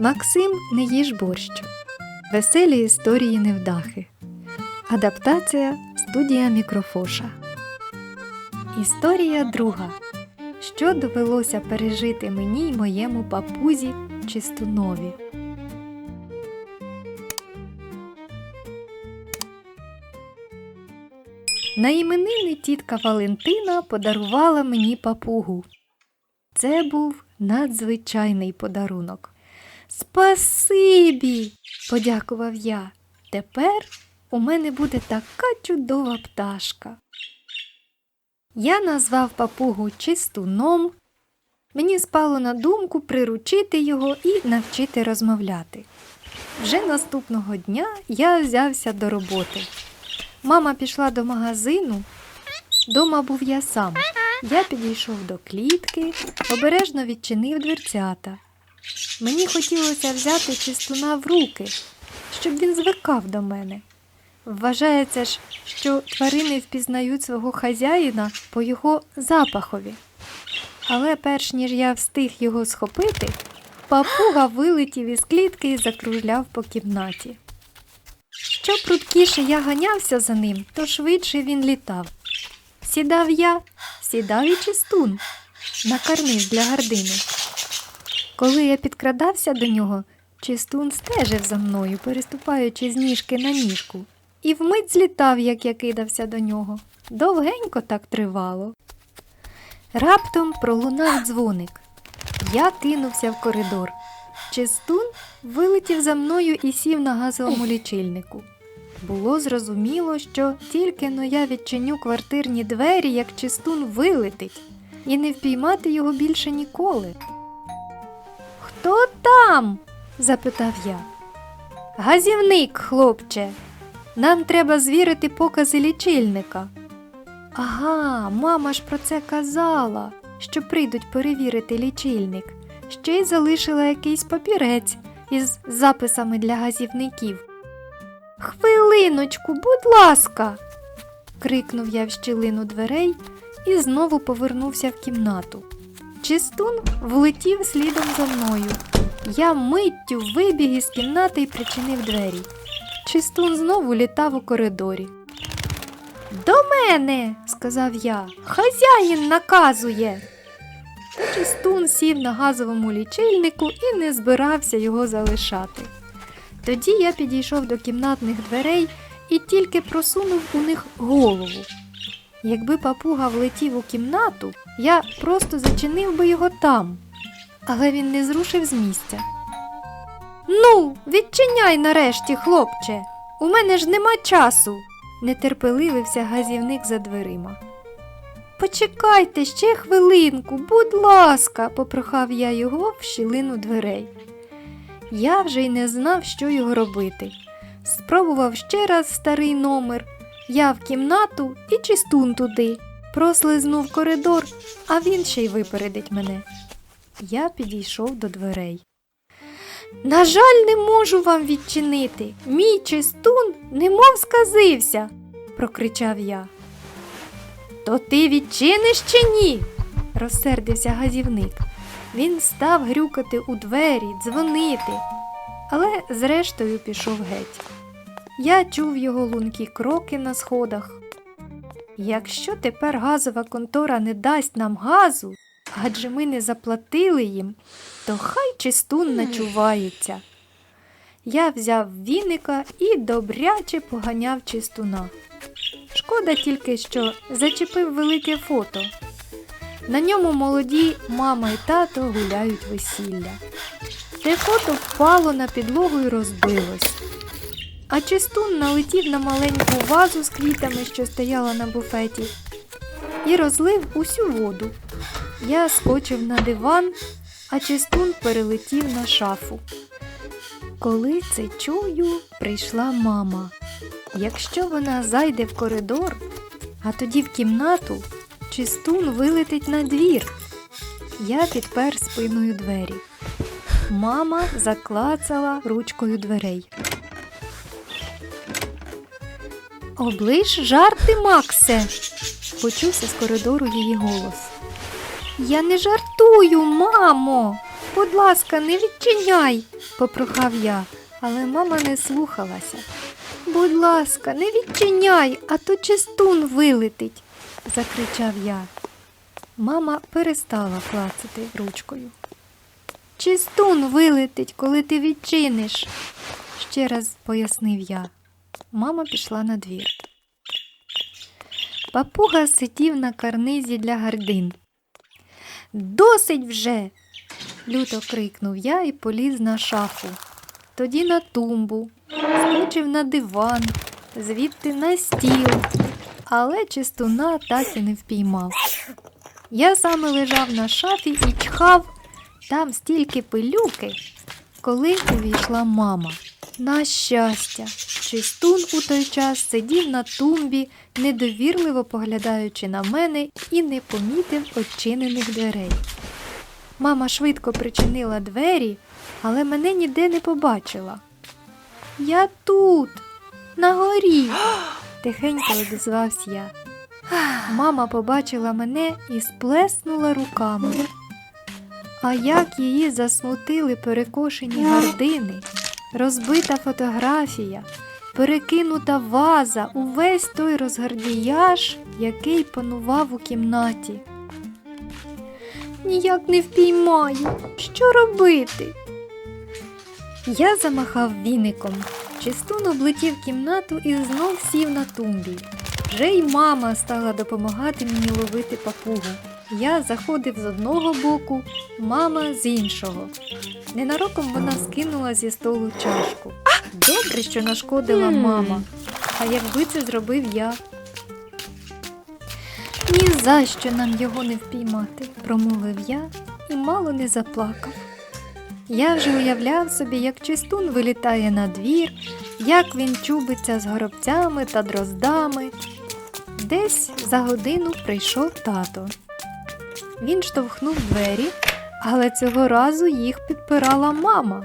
Максим не їж борщ. Веселі історії невдахи. Адаптація студія Мікрофоша. Історія друга. Що довелося пережити мені й моєму папузі Чистунові. На іменини тітка Валентина подарувала мені папугу. Це був надзвичайний подарунок. Спасибі, подякував я. Тепер у мене буде така чудова пташка. Я назвав папугу чистуном. Мені спало на думку приручити його і навчити розмовляти. Вже наступного дня я взявся до роботи. Мама пішла до магазину. Дома був я сам. Я підійшов до клітки, обережно відчинив дверцята. Мені хотілося взяти чистуна в руки, щоб він звикав до мене. Вважається ж, що тварини впізнають свого хазяїна по його запахові. Але перш ніж я встиг його схопити, папуга вилетів із клітки і закружляв по кімнаті. Що прудкіше я ганявся за ним, то швидше він літав. Сідав я, сідав і чистун на карниз для гардини. Коли я підкрадався до нього, чистун стежив за мною, переступаючи з ніжки на ніжку, і вмить злітав, як я кидався до нього. Довгенько так тривало. Раптом пролунав дзвоник. Я кинувся в коридор. Чистун вилетів за мною і сів на газовому лічильнику. Було зрозуміло, що тільки но я відчиню квартирні двері, як чистун вилетить, і не впіймати його більше ніколи. Там? запитав я. Газівник, хлопче. Нам треба звірити покази лічильника. Ага, мама ж про це казала, що прийдуть перевірити лічильник. Ще й залишила якийсь папірець із записами для газівників. Хвилиночку, будь ласка. крикнув я в щілину дверей і знову повернувся в кімнату. Чистун влетів слідом за мною. Я миттю вибіг із кімнати і причинив двері. Чистун знову літав у коридорі. До мене, сказав я, хазяїн наказує. Чистун сів на газовому лічильнику і не збирався його залишати. Тоді я підійшов до кімнатних дверей і тільки просунув у них голову. Якби папуга влетів у кімнату, я просто зачинив би його там, але він не зрушив з місця. Ну, відчиняй нарешті, хлопче, у мене ж нема часу, нетерпеливився газівник за дверима. Почекайте ще хвилинку, будь ласка, попрохав я його в щілину дверей. Я вже й не знав, що його робити. Спробував ще раз старий номер. Я в кімнату і чистун туди. Прослизнув коридор, а він ще й випередить мене. Я підійшов до дверей. На жаль, не можу вам відчинити. Мій чистун немов сказився, прокричав я. То ти відчиниш чи ні? розсердився газівник. Він став грюкати у двері, дзвонити, але зрештою пішов геть. Я чув його лункі кроки на сходах. Якщо тепер газова контора не дасть нам газу, адже ми не заплатили їм, то хай чистун начувається. Я взяв віника і добряче поганяв чистуна. Шкода тільки, що зачепив велике фото. На ньому молоді мама і тато гуляють весілля. Те фото впало на підлогу і розбилось. А чистун налетів на маленьку вазу з квітами, що стояла на буфеті, і розлив усю воду. Я скочив на диван, а чистун перелетів на шафу. Коли це чую, прийшла мама. Якщо вона зайде в коридор, а тоді в кімнату, чистун вилетить на двір. Я підпер спиною двері. Мама заклацала ручкою дверей. Оближ жарти, Максе, почувся з коридору її голос. Я не жартую, мамо, Будь ласка, не відчиняй, попрохав я, але мама не слухалася. Будь ласка, не відчиняй, а то чистун вилетить, закричав я. Мама перестала клацати ручкою. Чистун вилетить, коли ти відчиниш, ще раз пояснив я. Мама пішла на двір. Папуга сидів на карнизі для гардин. Досить вже. люто крикнув я і поліз на шафу. Тоді на тумбу, скочив на диван, звідти на стіл, але чистуна так і не впіймав. Я саме лежав на шафі і чхав там стільки пилюки, коли увійшла мама. На щастя, чистун у той час сидів на тумбі, недовірливо поглядаючи на мене і не помітив очинених дверей. Мама швидко причинила двері, але мене ніде не побачила. Я тут, на горі, тихенько одізвався я. Мама побачила мене і сплеснула руками. А як її засмутили перекошені гардини, розбита фотографія, перекинута ваза, увесь той розгардіяж, який панував у кімнаті. Ніяк не впіймаю. Що робити? Я замахав віником. Чистун облетів кімнату і знов сів на тумбі. Вже й мама стала допомагати мені ловити папугу. Я заходив з одного боку, мама з іншого. Ненароком вона скинула зі столу чашку. Добре, що нашкодила мама. А якби це зробив я. Ні за що нам його не впіймати, промовив я і мало не заплакав. Я вже уявляв собі, як чистун вилітає на двір, як він чубиться з горобцями та дроздами. Десь за годину прийшов тато. Він штовхнув двері, але цього разу їх підпирала мама.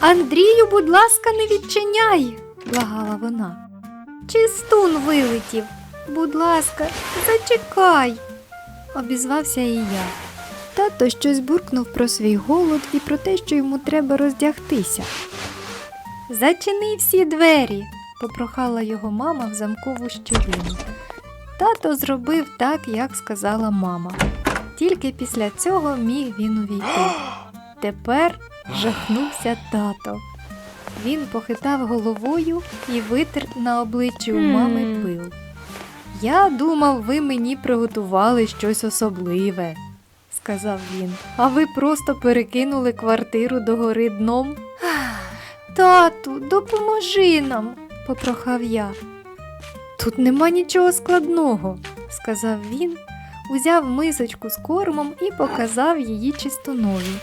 Андрію, будь ласка, не відчиняй, благала вона. Чистун вилетів. Будь ласка, зачекай, обізвався і я. Тато щось буркнув про свій голод і про те, що йому треба роздягтися. Зачини всі двері, попрохала його мама в замкову щілину. Тато зробив так, як сказала мама. Тільки після цього міг він увійти. Тепер жахнувся тато. Він похитав головою і витер на обличчі у мами пил. Я думав, ви мені приготували щось особливе, сказав він. А ви просто перекинули квартиру догори дном. Тату, допоможи нам, попрохав я. Тут нема нічого складного, сказав він, узяв мисочку з кормом і показав її чистунові.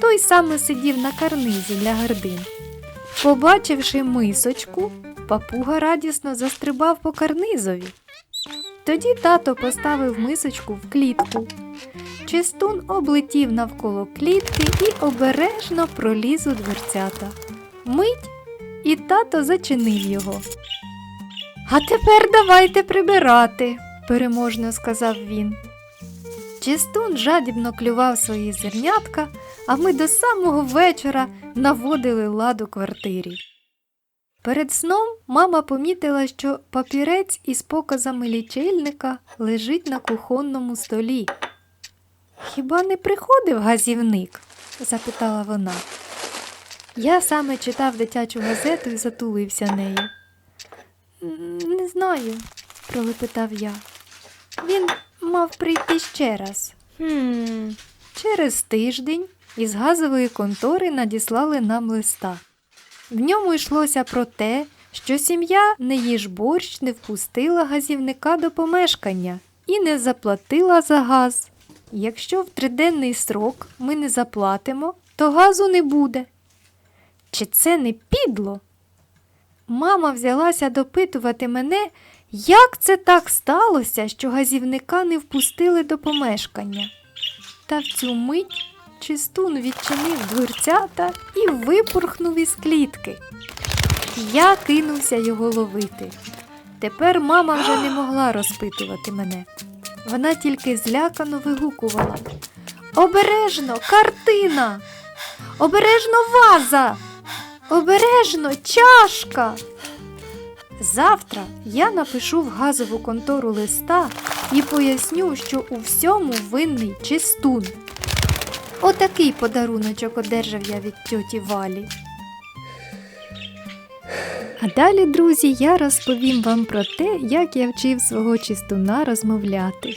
Той саме сидів на карнизі для гардин. Побачивши мисочку, папуга радісно застрибав по карнизові. Тоді тато поставив мисочку в клітку. Чистун облетів навколо клітки і обережно проліз у дверцята. Мить, і тато зачинив його. А тепер давайте прибирати, переможно сказав він. Чистун жадібно клював свої зернятка, а ми до самого вечора наводили лад у квартирі. Перед сном мама помітила, що папірець із показами лічильника лежить на кухонному столі. Хіба не приходив газівник? запитала вона. Я саме читав дитячу газету і затулився нею. Не знаю, пролепетав я. Він мав прийти ще раз. Хм. Через тиждень із газової контори надіслали нам листа. В ньому йшлося про те, що сім'я не їж борщ не впустила газівника до помешкання і не заплатила за газ. Якщо в триденний срок ми не заплатимо, то газу не буде. Чи це не підло? Мама взялася допитувати мене, як це так сталося, що газівника не впустили до помешкання. Та в цю мить чистун відчинив дверцята і випорхнув із клітки. Я кинувся його ловити. Тепер мама вже не могла розпитувати мене. Вона тільки злякано вигукувала. Обережно картина. Обережно ваза. Обережно чашка. Завтра я напишу в газову контору листа і поясню, що у всьому винний чистун. Отакий подаруночок одержав я від тьоті Валі. А далі, друзі, я розповім вам про те, як я вчив свого чистуна розмовляти.